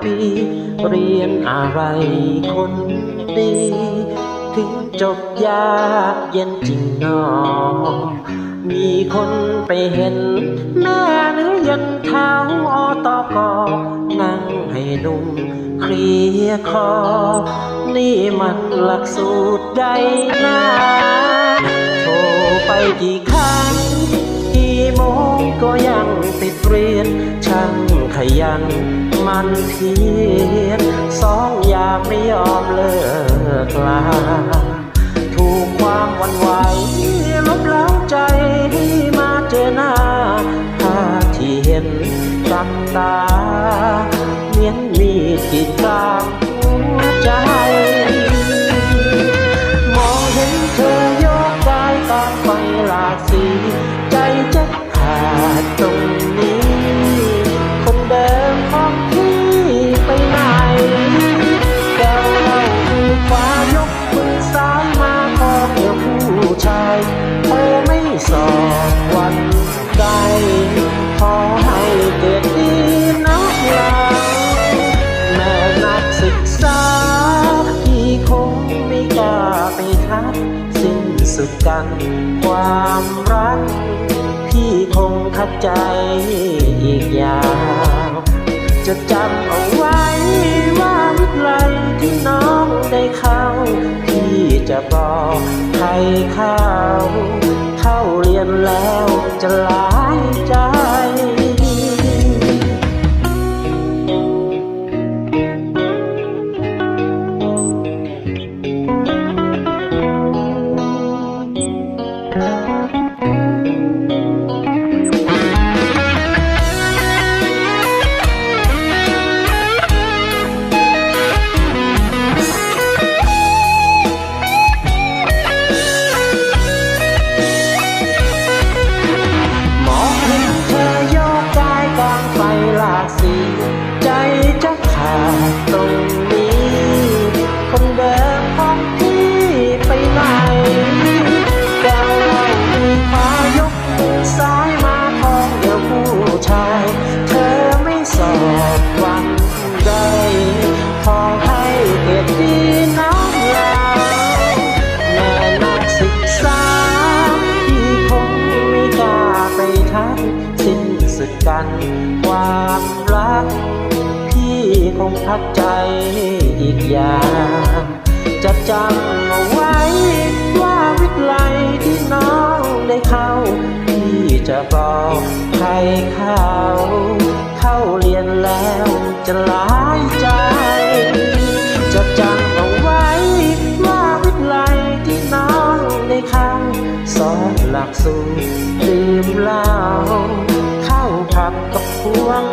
ปี เรียนอะไรคนดี ถึงจบยากเย็นจริงนอ มีคนไปเห็นแม่เนื้อยันเท้าอตอกอนั่งให้นุ่มเคลียคอ นี่มันหลักสูตรใดนาโทรไปกี่ครั้งกี่โมงก็ยัง ยันมันเพียรสองอย่างไม่ยอมเลิกลา ถูกความหวันไหวลบล้างใจให้มาเจอหน้าภาที่เห็นตับตา สุดกันความรัก พี่คงทัดใจอีกยาวจะจำเอาไว้ว่าวิทยาลัยที่น้องได้เข้า พี่จะบอกใครเข้า เข้าเรียนแล้วจะลา สิ้นสุดกัน ความรัก พี่คงพักใจอีกอย่างจะจำเอาไว้ว่าวิทยาลัยที่น้องได้เข้า พี่จะบอกใครเข้าเข้าเรียนแล้วจะหลายใจ จะจำเอาไว้ว่าวิทยาลัยที่น้องได้เข้าสอนหลักสูตรดื่มเหล้า กับพวง